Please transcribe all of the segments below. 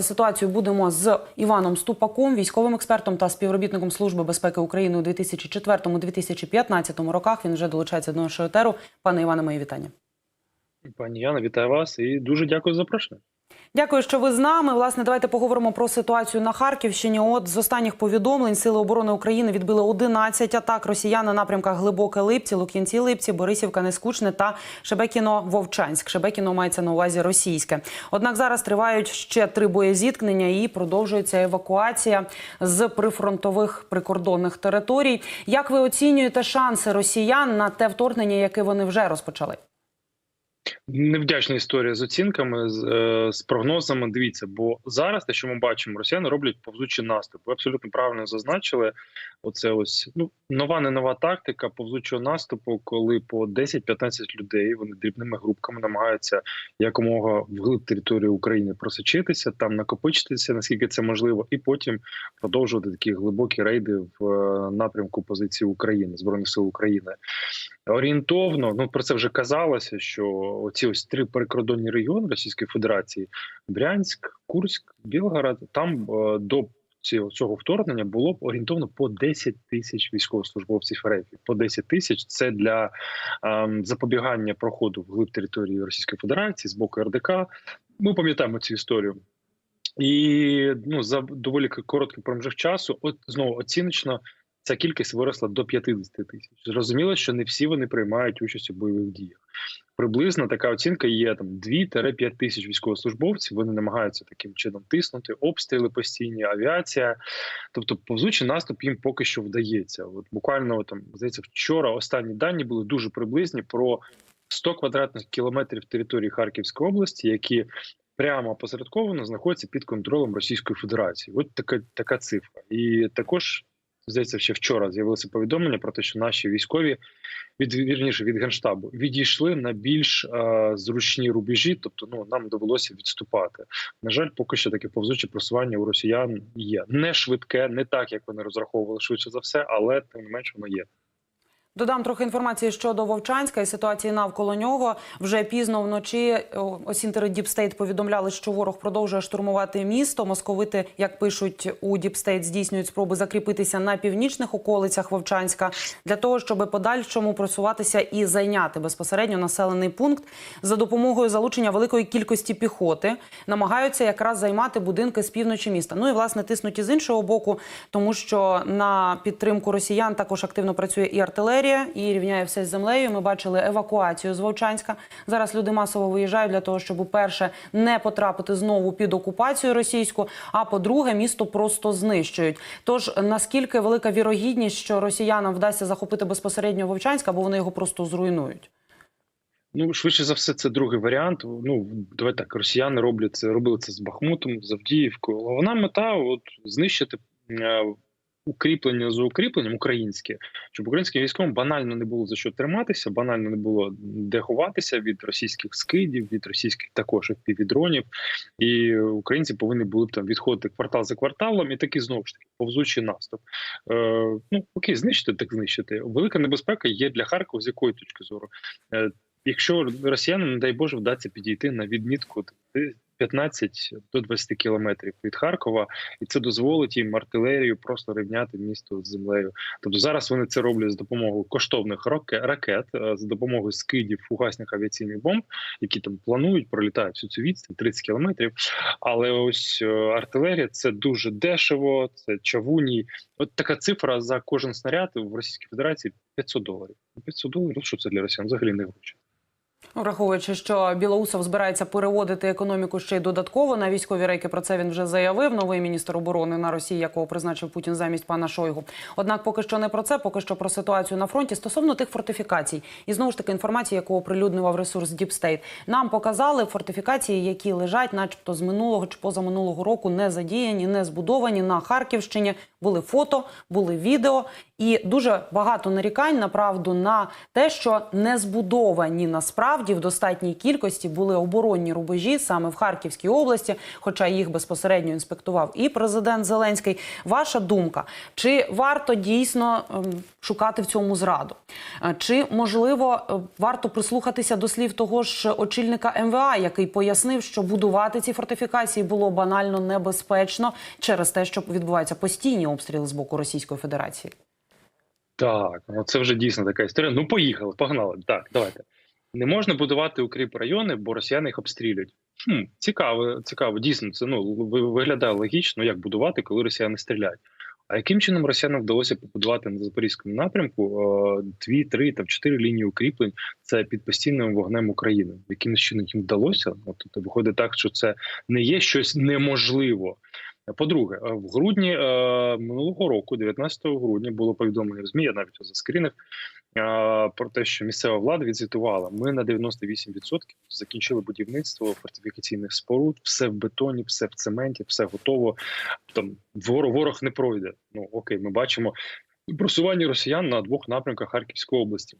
Ситуацію будемо з Іваном Ступаком, військовим експертом та співробітником Служби безпеки України у 2004-2015 роках. Він вже долучається до нашого етеру. Пане Іване, мої вітання. Пані Яна, вітаю вас і дуже дякую за запрошення. Дякую, що ви з нами. Власне, давайте поговоримо про ситуацію на Харківщині. От з останніх повідомлень Сили оборони України відбили 11 атак росіян на напрямках Глибоке Липці, Лук'янці Липці, Борисівка, Нескучне та Шебекіно Вовчанськ. Шебекіно мається на увазі російське. Однак зараз тривають ще три боєзіткнення і продовжується евакуація з прифронтових прикордонних територій. Як ви оцінюєте шанси росіян на те вторгнення, яке вони вже розпочали? Невдячна історія з оцінками, з, е, з прогнозами. Дивіться, бо зараз те, що ми бачимо, росіяни роблять повзучий наступ. Ви абсолютно правильно зазначили. Оце ось ну нова не нова тактика повзучого наступу, коли по 10-15 людей вони дрібними групками намагаються якомога вглиб території України просочитися, там накопичитися, наскільки це можливо, і потім продовжувати такі глибокі рейди в е, напрямку позиції України збройних сил України. Орієнтовно, ну про це вже казалося, що оці ось три прикордонні регіони Російської Федерації: Брянськ, Курськ, Білгород, там е, до цього вторгнення було орієнтовно по 10 тисяч військовослужбовців РФ. По 10 тисяч це для ем, запобігання проходу вглиб території Російської Федерації з боку РДК. Ми пам'ятаємо цю історію. І ну за доволі короткий проміжок часу, от знову оціночно ця кількість виросла до 50 тисяч. Зрозуміло, що не всі вони приймають участь у бойових діях. Приблизно така оцінка є там 2-5 тисяч військовослужбовців. Вони намагаються таким чином тиснути, обстріли постійні, авіація. Тобто, повзучий наступ їм поки що вдається. От буквально там здається, вчора останні дані були дуже приблизні про 100 квадратних кілометрів території Харківської області, які прямо посередковано знаходяться під контролем Російської Федерації. От така така цифра, і також здається, ще вчора з'явилося повідомлення про те, що наші військові від вірніше від генштабу відійшли на більш е, зручні рубежі, тобто ну нам довелося відступати. На жаль, поки що таке повзуче просування у росіян є не швидке, не так як вони розраховували швидше за все, але тим не менш воно є. Додам трохи інформації щодо Вовчанська і ситуації навколо нього. Вже пізно вночі осінтери Діпстейт повідомляли, що ворог продовжує штурмувати місто. Московити, як пишуть у Діпстейт, здійснюють спроби закріпитися на північних околицях Вовчанська для того, щоб подальшому просуватися і зайняти безпосередньо населений пункт за допомогою залучення великої кількості піхоти. Намагаються якраз займати будинки з півночі міста. Ну і власне тиснуті з іншого боку, тому що на підтримку росіян також активно працює і артилерія і рівняє все з землею. Ми бачили евакуацію з Вовчанська. Зараз люди масово виїжджають для того, щоб, по-перше, не потрапити знову під окупацію російську. А по-друге, місто просто знищують. Тож наскільки велика вірогідність, що росіянам вдасться захопити безпосередньо Вовчанськ, або вони його просто зруйнують? Ну, швидше за все, це другий варіант. Ну давай так, росіяни роблять це, робили це з Бахмутом, з Авдіївкою. Головна мета от знищити укріплення за укріпленням українське, щоб українським військовим банально не було за що триматися, банально не було де ховатися від російських скидів, від російських також півдронів. І українці повинні були б там відходити квартал за кварталом, і таки знову ж таки повзучий наступ. Е, Ну окей, знищити так знищити. Велика небезпека є для Харкова. З якої точки зору? Е, Якщо росіянам, не дай Боже, вдасться підійти на відмітку 15 до 20 кілометрів від Харкова, і це дозволить їм артилерію просто рівняти місто з землею. Тобто зараз вони це роблять з допомогою коштовних ракет, з допомогою скидів фугасних авіаційних бомб, які там планують, пролітають всю цю відстань 30 кілометрів. Але ось артилерія це дуже дешево, це чавуні. От така цифра за кожен снаряд в Російській Федерації 500 доларів. 500 доларів, що це для росіян взагалі не гроші. Враховуючи, що Білоусов збирається переводити економіку ще й додатково на військові рейки. Про це він вже заявив. Новий міністр оборони на Росії, якого призначив Путін замість пана Шойгу. Однак, поки що не про це, поки що про ситуацію на фронті стосовно тих фортифікацій. І знову ж таки інформація, яку оприлюднював ресурс Діпстейт. Нам показали фортифікації, які лежать, начебто, з минулого чи позаминулого року, не задіяні, не збудовані на Харківщині. Були фото, були відео, і дуже багато нарікань направду на те, що не збудовані насправді в достатній кількості були оборонні рубежі саме в Харківській області, хоча їх безпосередньо інспектував і президент Зеленський. Ваша думка, чи варто дійсно ем, шукати в цьому зраду? Е, Чи можливо е, варто прислухатися до слів того ж очільника МВА, який пояснив, що будувати ці фортифікації було банально небезпечно через те, що відбуваються постійні обстріли з боку Російської Федерації? Так, ну це вже дійсно така історія. Ну, поїхали, погнали. Так, давайте. Не можна будувати укріп райони, бо росіяни їх обстрілюють. Хм, цікаво, цікаво. Дійсно, це ну виглядає логічно, як будувати, коли росіяни стріляють. А яким чином росіянам вдалося побудувати на запорізькому напрямку е, дві, три там чотири лінії укріплень? Це під постійним вогнем України. Яким чином їм вдалося? От виходить так, що це не є щось неможливо. По-друге, е, в грудні е, минулого року, 19 грудня, було повідомлення в ЗМІ, я навіть заскрінив е, про те, що місцева влада відзвітувала. Ми на 98% закінчили будівництво фортифікаційних споруд, все в бетоні, все в цементі, все готово. Там ворог, ворог не пройде. Ну окей, ми бачимо просування росіян на двох напрямках Харківської області.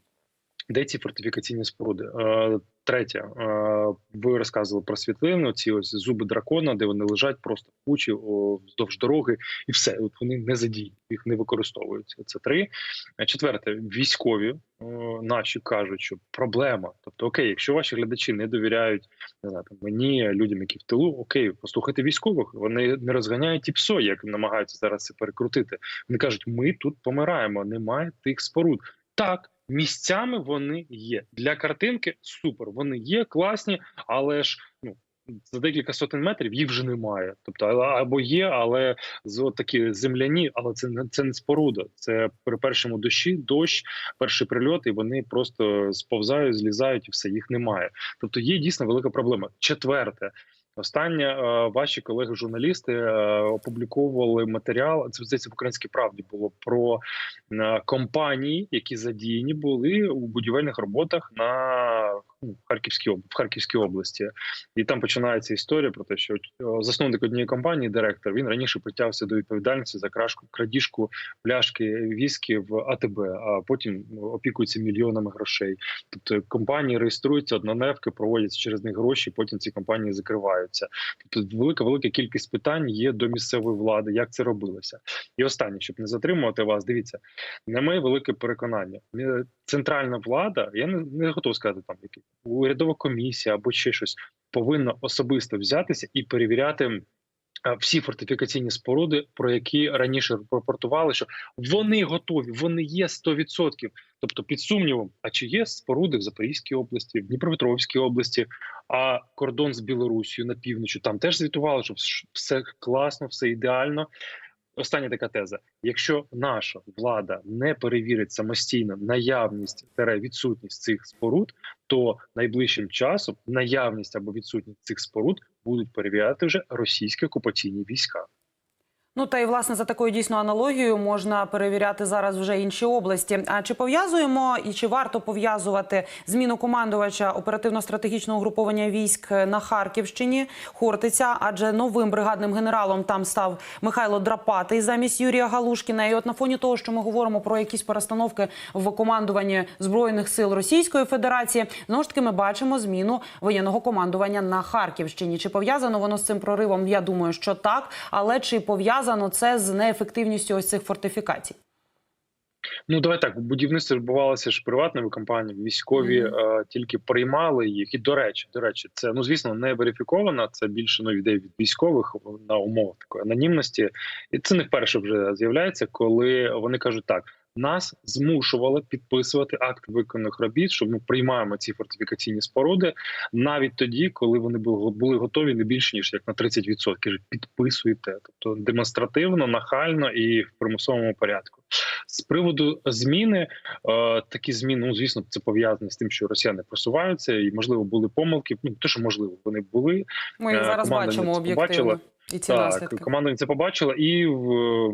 Де ці фортифікаційні споруди? Е, третє, е, ви розказували про світлину, ці ось зуби дракона, де вони лежать просто в кучі вздовж дороги, і все. От вони не задіяні, їх не використовують. Це три. Е, Четверте, військові наші кажуть, що проблема. Тобто, окей, якщо ваші глядачі не довіряють не знаю, мені, людям, які в тилу, окей, послухайте військових. Вони не розганяють ті псо, як намагаються зараз це перекрутити. Вони кажуть, ми тут помираємо, немає тих споруд. Так, місцями вони є для картинки. Супер, вони є класні, але ж ну. За декілька сотень метрів їх вже немає. Тобто або є, але з такі земляні, але це не це не споруда. Це при першому дощі, дощ, перший прильот, і вони просто сповзають, злізають, і все їх немає. Тобто є дійсно велика проблема. Четверте. Останнє е, ваші колеги-журналісти е, опубліковували матеріал. Це в українській правді було про е, компанії, які задіяні були у будівельних роботах на ну, Харківській в Харківській області, і там починається історія про те, що засновник однієї компанії, директор, він раніше притягся до відповідальності за крашку крадіжку пляшки віскі в АТБ, а потім опікується мільйонами грошей. Тобто компанії реєструються однодневки, проводяться через них гроші. Потім ці компанії закриваються. Тобто, велика велика кількість питань є до місцевої влади, як це робилося. І останнє, щоб не затримувати вас, дивіться, на моє велике переконання. Центральна влада, я не, не готов сказати там які урядова комісія або ще щось повинна особисто взятися і перевіряти. е, Всі фортифікаційні споруди, про які раніше рапортували, що вони готові, вони є 100%. Тобто, під сумнівом, а чи є споруди в Запорізькій області, в Дніпропетровській області, а кордон з Білорусією на півночі там теж звітували, що все класно, все ідеально. Остання така теза: якщо наша влада не перевірить самостійно наявність та відсутність цих споруд, то найближчим часом наявність або відсутність цих споруд будуть перевіряти вже російські окупаційні війська. Ну та й власне за такою дійсно аналогією можна перевіряти зараз вже інші області. А чи пов'язуємо і чи варто пов'язувати зміну командувача оперативно-стратегічного угруповання військ на Харківщині Хортиця? Адже новим бригадним генералом там став Михайло Драпатий замість Юрія Галушкіна. І от на фоні того, що ми говоримо про якісь перестановки в командуванні збройних сил Російської Федерації, знову ж таки ми бачимо зміну воєнного командування на Харківщині. Чи пов'язано воно з цим проривом? Я думаю, що так, але чи пов'язано це з неефективністю ось цих фортифікацій? Ну давай так будівництво відбувалося ж приватними компаніями. Військові Мгм. е, тільки приймали їх. І до речі, до речі, це ну звісно не верифіковано. Це більше ну йде від військових на умовах такої анонімності, і це не вперше вже з'являється, коли вони кажуть так. Нас змушували підписувати акт виконаних робіт, що ми приймаємо ці фортифікаційні споруди навіть тоді, коли вони були готові не більше ніж як на 30%. Кажуть, підписуйте, тобто демонстративно, нахально і в примусовому порядку. З приводу зміни, е, такі зміни, ну звісно, це пов'язане з тим, що росіяни просуваються, і можливо були помилки. Ну те, що можливо, вони були. Ми їх Е, зараз команда бачимо об'єктивно. І ці Так, наслідки. команда це побачила і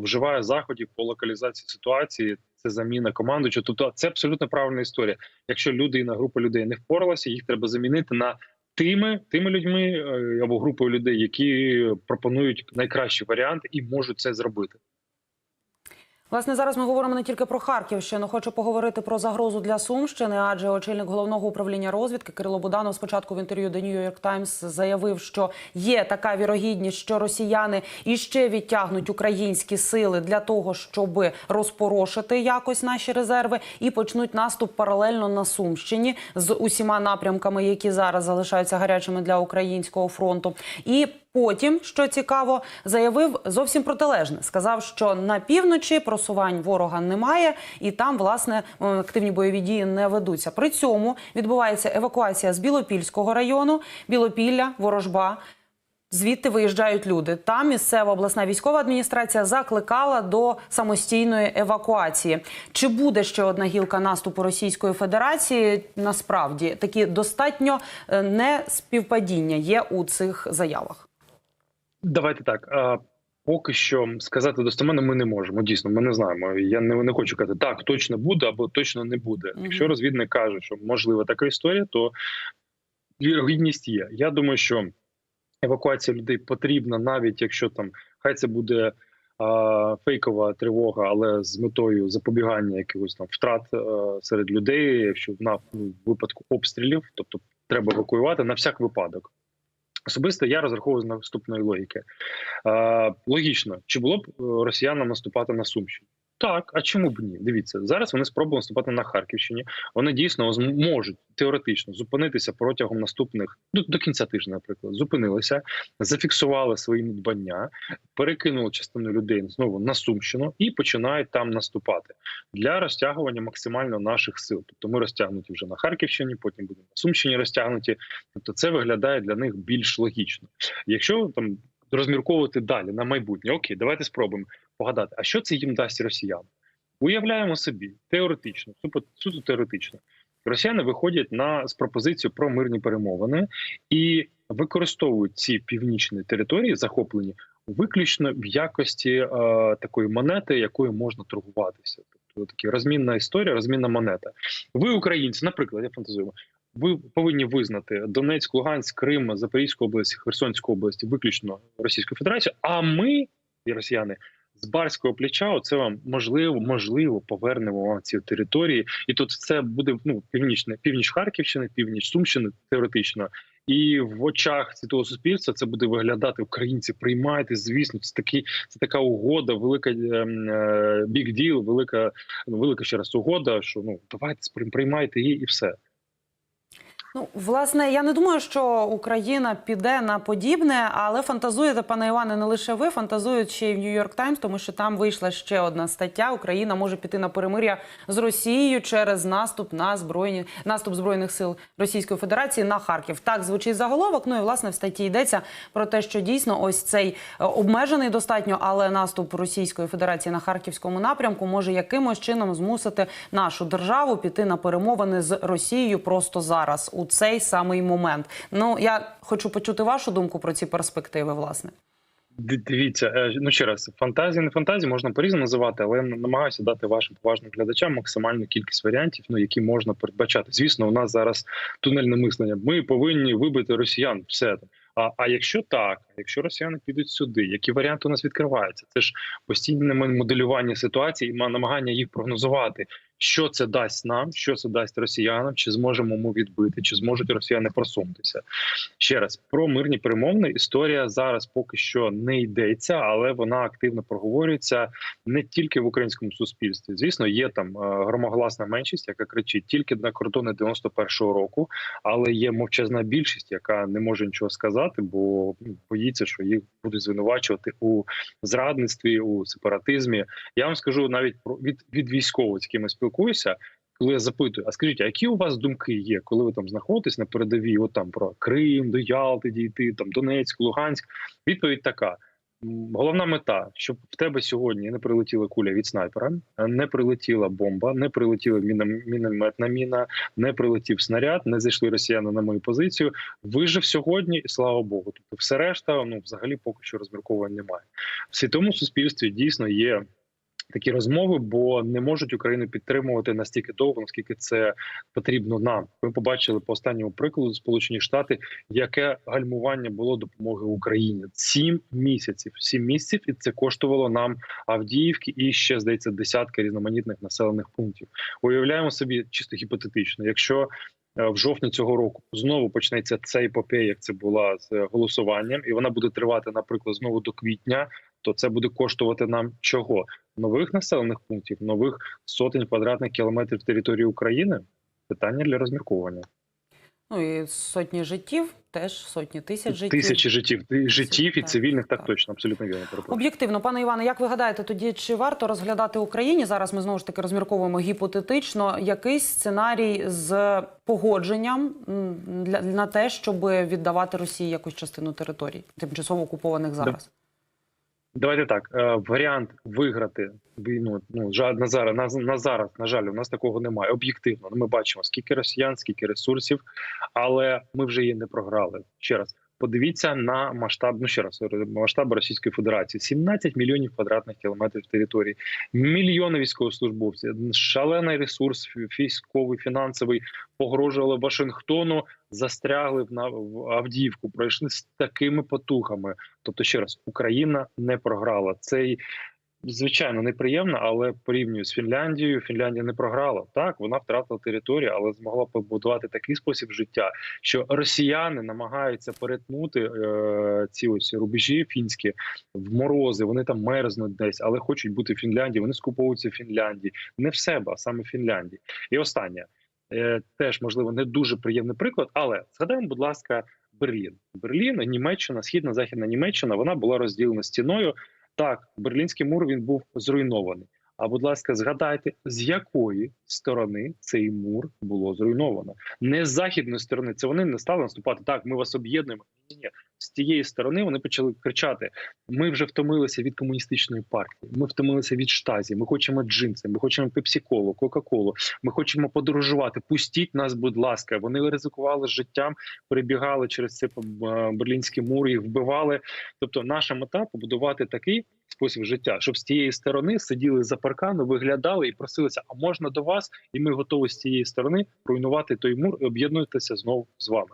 вживає заходів по локалізації ситуації. Це заміна командуючого. Тобто це абсолютно правильна історія. Якщо людина, група людей не впоралася, їх треба замінити на тими, тими людьми е, або групою людей, які пропонують найкращі варіанти і можуть це зробити. Власне, зараз ми говоримо не тільки про Харківщину. Хочу поговорити про загрозу для Сумщини, адже очільник головного управління розвідки Кирило Буданов спочатку в інтерв'ю до New York Times заявив, що є така вірогідність, що росіяни іще відтягнуть українські сили для того, щоб розпорошити якось наші резерви, і почнуть наступ паралельно на Сумщині з усіма напрямками, які зараз залишаються гарячими для українського фронту. І Потім, що цікаво, заявив зовсім протилежне. Сказав, що на півночі просувань ворога немає, і там власне е, активні бойові дії не ведуться. При цьому відбувається евакуація з Білопільського району, Білопілля, Ворожба. Звідти виїжджають люди. Там місцева обласна військова адміністрація закликала до самостійної евакуації. Чи буде ще одна гілка наступу Російської Федерації? Насправді такі достатньо е, не співпадіння є у цих заявах. Давайте так. А, поки що сказати достеменно ми не можемо. Дійсно, ми не знаємо. Я не, не хочу казати, так точно буде або точно не буде. Якщо розвідник каже, що можлива така історія, то вірогідність є. Я думаю, що евакуація людей потрібна, навіть якщо там хай це буде. Фейкова тривога, але з метою запобігання якихось там втрат е, серед людей, якщо на в випадку обстрілів, тобто треба евакуювати на всяк випадок. Особисто я розраховую з наступної логіки. Логічно, чи було б е, росіянам наступати на Сумщині? Так, а чому б ні? Дивіться, зараз вони спробують наступати на Харківщині. Вони дійсно можуть теоретично зупинитися протягом наступних до, до кінця тижня, наприклад, зупинилися, зафіксували свої надбання, перекинули частину людей знову на Сумщину і починають там наступати для розтягування максимально наших сил. Тобто ми розтягнуті вже на Харківщині, потім будемо на Сумщині розтягнуті. Тобто, це виглядає для них більш логічно. Якщо там розмірковувати далі на майбутнє, окей, давайте спробуємо погадати, а що це їм дасть росіян? Уявляємо собі теоретично, суто, теоретично. Росіяни виходять на з пропозицію про мирні перемовини і використовують ці північні території, захоплені виключно в якості е, такої монети, якою можна торгуватися. Тобто такі розмінна історія, розмінна монета. Ви, українці, наприклад, я фантазую, ви повинні визнати Донецьк, Луганськ, Крим, Запорізьку область, Херсонську область виключно Російською Федерацією. А ми, росіяни, з барського плеча, оце вам можливо, можливо, повернемо вам ці території, і тут це буде ну північне, північ Харківщини, північ Сумщини, теоретично. І в очах світового суспільства це буде виглядати українці. Приймайте, звісно, це такий це така угода, велика бік діл, велика ну, велика ще раз угода. Що ну давайте сприйм- приймайте її і все. Ну, власне, я не думаю, що Україна піде на подібне, але фантазуєте, пане Іване, не лише ви, фантазують ще й в Нью-Йорк Таймс, тому що там вийшла ще одна стаття. Україна може піти на перемир'я з Росією через наступ на збройні наступ збройних сил Російської Федерації на Харків. Так звучить заголовок. Ну і власне в статті йдеться про те, що дійсно ось цей е, обмежений достатньо, але наступ Російської Федерації на харківському напрямку може якимось чином змусити нашу державу піти на перемовини з Росією просто зараз у цей самий момент. Ну я хочу почути вашу думку про ці перспективи, власне. Дивіться, е, ну ще раз, фантазії, не фантазії можна по-різному називати, але я намагаюся дати вашим поважним глядачам максимальну кількість варіантів, ну які можна передбачати. Звісно, у нас зараз тунельне мислення. Ми повинні вибити росіян. Все а, а якщо так, якщо росіяни підуть сюди, які варіанти у нас відкриваються? Це ж постійне моделювання ситуації і намагання їх прогнозувати. Що це дасть нам, що це дасть росіянам, чи зможемо ми відбити, чи зможуть росіяни просунутися? Ще раз про мирні перемовини. Історія зараз поки що не йдеться, але вона активно проговорюється не тільки в українському суспільстві. Звісно, є там е, громогласна меншість, яка кричить тільки на кордони 91-го року, але є мовчазна більшість, яка не може нічого сказати, бо ну, боїться, що їх будуть звинувачувати у зрадництві, у сепаратизмі. Я вам скажу навіть про від, від військових, з якими спілкуюся. Коли я запитую, а скажіть, а які у вас думки є, коли ви там знаходитесь на передовій, от там про Крим, до Ялти дійти, там Донецьк, Луганськ? Відповідь така: головна мета, щоб в тебе сьогодні не прилетіла куля від снайпера, не прилетіла бомба, не прилетіла мінометна міна, не прилетів снаряд, не зайшли росіяни на мою позицію. Вижив сьогодні, і слава Богу. Тобто, все решта, ну взагалі поки що розмірковань немає. В світовому суспільстві дійсно є такі розмови, бо не можуть Україну підтримувати настільки довго, наскільки це потрібно нам. Ми побачили по останньому прикладу Сполучені Штати, яке гальмування було допомоги Україні. Сім місяців. Сім місяців, і це коштувало нам Авдіївки і ще здається десятки різноманітних населених пунктів. Уявляємо собі чисто гіпотетично, якщо е, в жовтні цього року знову почнеться ця епопея, як це була з е, голосуванням, і вона буде тривати, наприклад, знову до квітня. То це буде коштувати нам чого? Нових населених пунктів, нових сотень квадратних кілометрів території України. Питання для розмірковування. Ну і сотні життів, теж сотні тисяч життів. Тисячі життів, життів і цивільних, так, так. точно, абсолютно вірно. Об'єктивно, пане Іване, як ви гадаєте, тоді чи варто розглядати Україні? Зараз ми знову ж таки розмірковуємо гіпотетично якийсь сценарій з погодженням для на те, щоб віддавати Росії якусь частину територій, тимчасово окупованих зараз. Давайте так. е, Варіант виграти війну. Ну на зараз на, на зараз. На жаль, у нас такого немає. Об'єктивно, Ну, ми бачимо скільки росіян, скільки ресурсів, але ми вже її не програли. Ще раз подивіться на масштаб. Ну ще раз масштаб Російської Федерації: 17 мільйонів квадратних кілометрів території, мільйони військовослужбовців, шалений ресурс військовий, фінансовий погрожували Вашингтону. Застрягли в Авдіївку, пройшли з такими потугами. Тобто, ще раз, Україна не програла. Цей звичайно неприємно, але порівнюю з Фінляндією. Фінляндія не програла. Так, вона втратила територію, але змогла побудувати такий спосіб життя, що росіяни намагаються перетнути е, ці ось рубежі фінські в морози. Вони там мерзнуть десь, але хочуть бути в Фінляндії. Вони скуповуються в Фінляндії, не в себе, а саме в Фінляндії. І останнє е, теж можливо не дуже приємний приклад, але згадаємо, будь ласка, Берлін. Берлін, Німеччина, східна західна Німеччина, вона була розділена стіною. Так, Берлінський мур він був зруйнований. А будь ласка, згадайте, з якої сторони цей мур було зруйновано? Не з західної сторони. Це вони не стали наступати. Так, ми вас об'єднуємо. Ні, ні. З тієї сторони вони почали кричати: ми вже втомилися від комуністичної партії. Ми втомилися від штазі. Ми хочемо джинси, ми хочемо пепсі-колу, кока-колу. Ми хочемо подорожувати. Пустіть нас, будь ласка. Вони ризикували життям, перебігали через цей е, берлінський мур, їх вбивали. Тобто, наша мета побудувати такий спосіб життя, щоб з тієї сторони сиділи за паркану, виглядали і просилися, а можна до вас, і ми готові з цієї сторони руйнувати той мур і об'єднуватися знову з вами.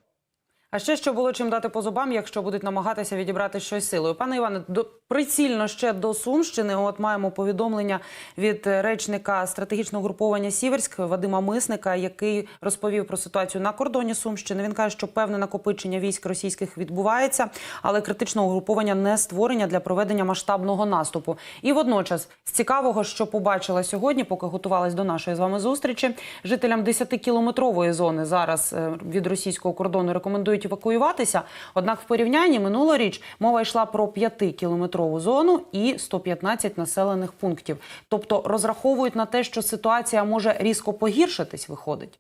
А ще що було чим дати по зубам, якщо будуть намагатися відібрати щось силою. Пане Іване, до прицільно ще до Сумщини. От маємо повідомлення від речника стратегічного груповання Сіверськ Вадима Мисника, який розповів про ситуацію на кордоні Сумщини. Він каже, що певне накопичення військ російських відбувається, але критичного груповання не створення для проведення масштабного наступу. І водночас з цікавого, що побачила сьогодні, поки готувалась до нашої з вами зустрічі, жителям 10-кілометрової зони зараз е, від російського кордону рекомендують евакуюватися. Однак, в порівнянні минулоріч мова йшла про 5-кілометрову зону і 115 населених пунктів. Тобто розраховують на те, що ситуація може різко погіршитись, виходить.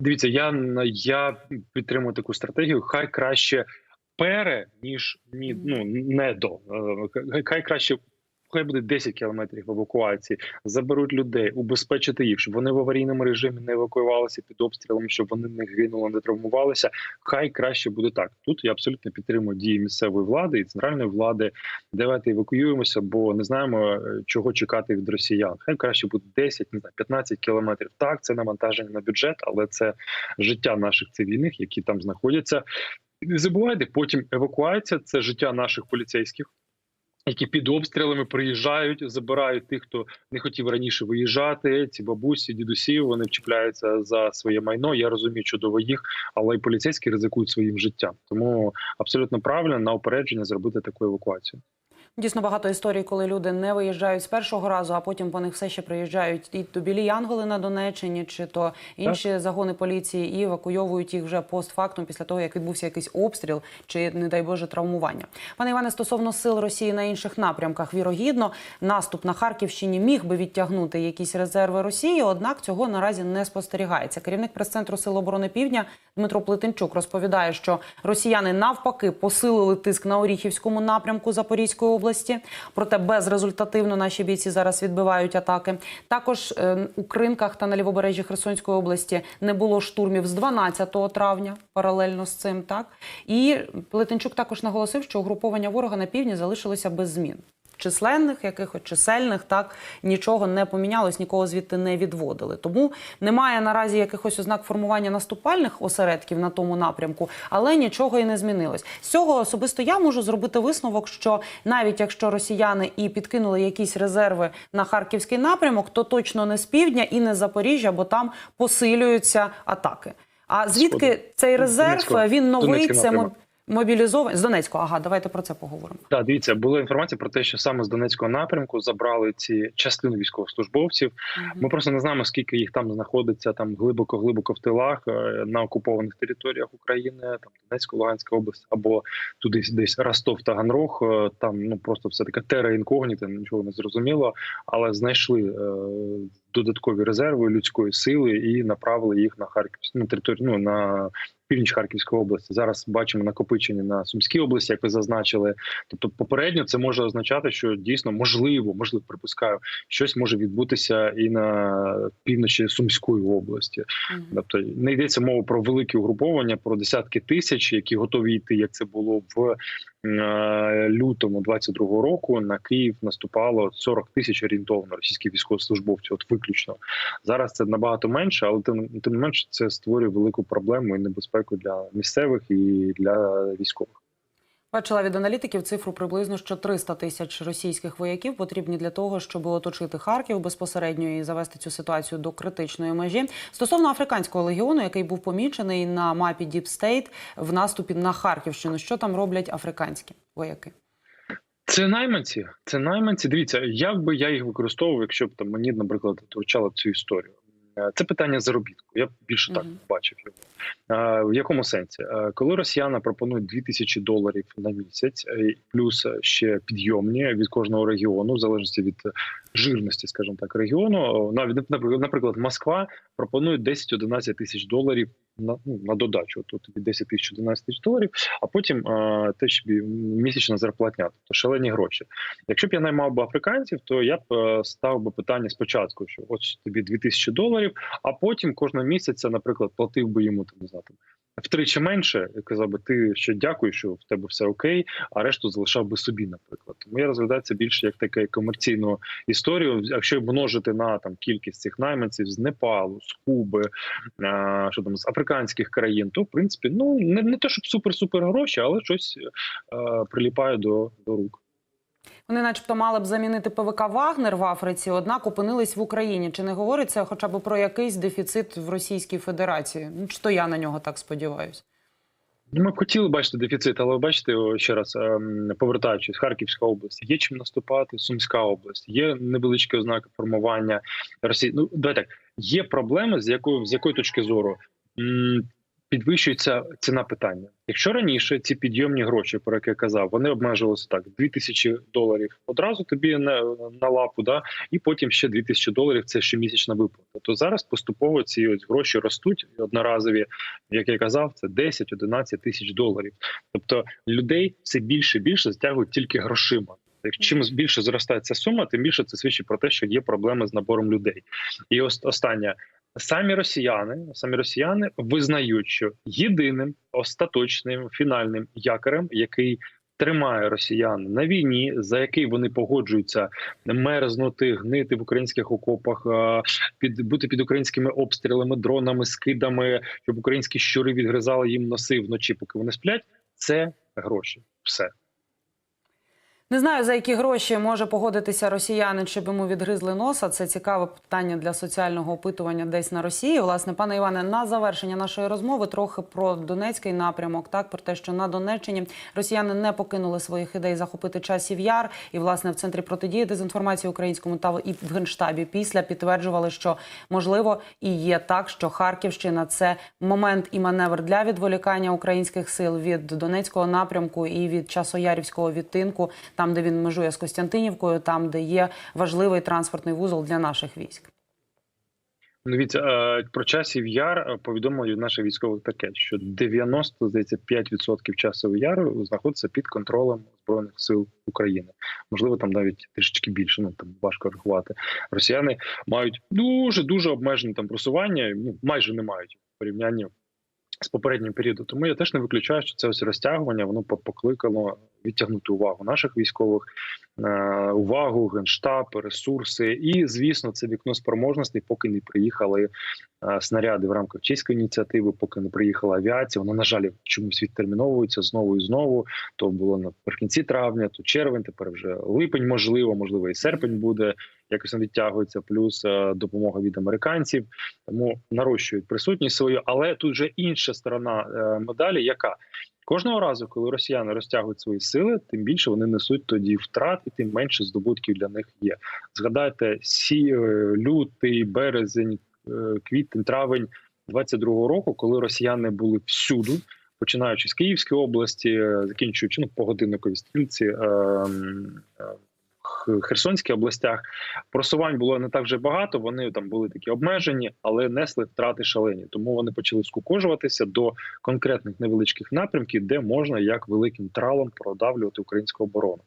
Дивіться, я я підтримую таку стратегію. Хай краще пере, ніж ні, ну не до Е, хай краще. Хай буде 10 кілометрів евакуації, заберуть людей, убезпечити їх, щоб вони в аварійному режимі не евакуювалися під обстрілами, щоб вони не гинули, не травмувалися. Хай краще буде так. Тут я абсолютно підтримую дії місцевої влади і центральної влади. Давайте евакуюємося, бо не знаємо, е, чого чекати від росіян. Хай краще буде 10, не знаю, 15 кілометрів. Так, це навантаження на бюджет, але це життя наших цивільних, які там знаходяться. Не забувайте, потім евакуація це життя наших поліцейських. Які під обстрілами приїжджають, забирають тих, хто не хотів раніше виїжджати. Ці бабусі, дідусі вони вчіпляються за своє майно. Я розумію чудово їх, але й поліцейські ризикують своїм життям. Тому абсолютно правильно на опередження зробити таку евакуацію. Дійсно багато історій, коли люди не виїжджають з першого разу, а потім по них все ще приїжджають і то білі Янголи на Донеччині, чи то інші так. загони поліції, і евакуйовують їх вже постфактум після того, як відбувся якийсь обстріл чи, не дай Боже, травмування. Пане Іване, стосовно сил Росії на інших напрямках, вірогідно, наступ на Харківщині міг би відтягнути якісь резерви Росії, однак цього наразі не спостерігається. Керівник прес-центру Сил оборони Півдня Дмитро Плетенчук розповідає, що росіяни навпаки посилили тиск на Оріхівському напрямку Запорізької області. Проте безрезультативно наші бійці зараз відбивають атаки. Також е, у Кринках та на лівобережжі Херсонської області не було штурмів з 12 травня. Паралельно з цим, так і Плетенчук також наголосив, що угруповання ворога на півдні залишилося без змін. Численних, якихось чисельних, так нічого не помінялось, нікого звідти не відводили. Тому немає наразі якихось ознак формування наступальних осередків на тому напрямку, але нічого і не змінилось. З цього особисто я можу зробити висновок, що навіть якщо росіяни і підкинули якісь резерви на харківський напрямок, то точно не з півдня і не з Запоріжжя, бо там посилюються атаки. А звідки Сходу. цей резерв? Він новий, Донецький це напрямок. Мо- мобілізований з Донецького. Ага, давайте про це поговоримо. Так, дивіться, була інформація про те, що саме з Донецького напрямку забрали ці частини військовослужбовців. Ми просто не знаємо, скільки їх там знаходиться там глибоко, глибоко в тилах е, на окупованих територіях України, там Донецька, Луганська область, або туди десь Ростов та Ганрог. Е, Там ну просто все таке тера інкогніта, нічого не зрозуміло, але знайшли е, додаткові резерви людської сили і направили їх на Харківську на територію ну, на північ Харківської області. Зараз бачимо накопичення на Сумській області, як ви зазначили. Тобто, попередньо це може означати, що дійсно можливо, можливо, припускаю, щось може відбутися і на півночі Сумської області. Мгм. Тобто не йдеться мова про великі угруповання, про десятки тисяч, які готові йти, як це було в лютому 22-го року. На Київ наступало 40 тисяч орієнтовно російських військовослужбовців. От виключно зараз це набагато менше, але тим тим не менше це створює велику проблему і небезпеку для місцевих і для військових. Бачила від аналітиків цифру приблизно що 300 тисяч російських вояків потрібні для того, щоб оточити Харків безпосередньо і завести цю ситуацію до критичної межі. Стосовно африканського легіону, який був помічений на мапі State в наступі на Харківщину, що там роблять африканські вояки? Це найманці. Це найманці. Дивіться, як би я їх використовував, якщо б там мені, наприклад, вручали цю історію. Е, Це питання заробітку. Я більше так бачив його. Е, В якому сенсі? Е, Коли росіяни пропонують 2000 доларів на місяць, плюс ще підйомні від кожного регіону, в залежності від жирності, скажімо так, регіону. Навіть наприклад, Москва пропонує 10-11 тисяч доларів на ну, на додачу. Тут від 10 тисяч 11 тисяч доларів, а потім е, теж місячна зарплатня, тобто шалені гроші. Якщо б я наймав би африканців, то я б е, ставив би питання спочатку, що от тобі 2000 доларів, а потім кожного місяця, наприклад, платив би йому там не знаю, втричі менше, і казав би, ти що дякую, що в тебе все окей, а решту залишав би собі, наприклад. Тому я розглядаю це більше як таке комерційну історію. Якщо множити на там кількість цих найманців з Непалу, з Куби, е, що там з африканських країн, то в принципі ну не, не то, щоб супер-супер гроші, але щось е, приліпає до, до рук. Вони, начебто, мали б замінити ПВК Вагнер в Африці, однак опинились в Україні. Чи не говориться хоча б про якийсь дефіцит в Російській Федерації? Ну, чи то я на нього так сподіваюся? Ну, Ми б хотіли бачити дефіцит, але ви бачите ще раз, ем, повертаючись, Харківська область, є чим наступати, Сумська область, є невеличкі ознаки формування Росії. Ну давай так, є проблеми, з якою з якої точки зору підвищується ціна питання. Якщо раніше ці підйомні гроші, про які я казав, вони обмежувалися так: 2000 доларів одразу тобі на, на лапу, да, і потім ще 2000 доларів це щомісячна виплата. То зараз поступово ці ось гроші ростуть одноразові, як я казав, це 10-11 тисяч доларів. Тобто людей все більше і більше затягують тільки грошима. Чим більше зростає ця сума, тим більше це свідчить про те, що є проблеми з набором людей. І ось останнє. Самі росіяни, самі росіяни визнають, що єдиним остаточним фінальним якорем, який тримає росіян на війні, за який вони погоджуються мерзнути, гнити в українських окопах, під бути під українськими обстрілами, дронами, скидами, щоб українські щури відгризали їм носи вночі, поки вони сплять. Це гроші. Все. Не знаю, за які гроші може погодитися росіянин, щоб йому відгризли носа. Це цікаве питання для соціального опитування десь на Росії. Власне, пане Іване, на завершення нашої розмови трохи про Донецький напрямок. Так про те, що на Донеччині росіяни не покинули своїх ідей захопити часів яр, і власне в центрі протидії дезінформації українському та і в генштабі після підтверджували, що можливо і є так, що Харківщина це момент і маневр для відволікання українських сил від Донецького напрямку і від часоярівського відтинку там, де він межує з Костянтинівкою, там, де є важливий транспортний вузол для наших військ. Ну, Дивіться, е, про часів яр е, повідомили від наших військових таке, що 90, здається, 5% часів яру знаходиться під контролем збройних сил України. Можливо, там навіть трішечки більше. Ну там важко рахувати. Росіяни мають дуже дуже обмежене там просування. Ну майже не мають в порівнянні з попереднім періодом. Тому я теж не виключаю, що це ось розтягування воно покликало відтягнути увагу наших військових е, увагу, генштаб, ресурси, і звісно, це вікно спроможностей, поки не приїхали е, снаряди в рамках чеської ініціативи, поки не приїхала авіація. Вона на жаль чомусь відтерміновується знову і знову. То було наприкінці травня, то червень, тепер вже липень, можливо, можливо, і серпень буде. Якось не відтягується, плюс е, допомога від американців, тому нарощують присутність свою. Але тут вже інша сторона е, медалі, яка кожного разу, коли росіяни розтягують свої сили, тим більше вони несуть тоді втрат, і тим менше здобутків для них є. Згадайте сі, е, лютий, березень, квітень, травень 22-го року, коли росіяни були всюду. Починаючи з Київської області, закінчуючи ну, по годинниковій стрілці е, м, е, Х- Херсонській областях, просувань було не так вже багато. Вони там були такі обмежені, але несли втрати шалені. Тому вони почали скукожуватися до конкретних невеличких напрямків, де можна як великим тралом продавлювати українську оборону.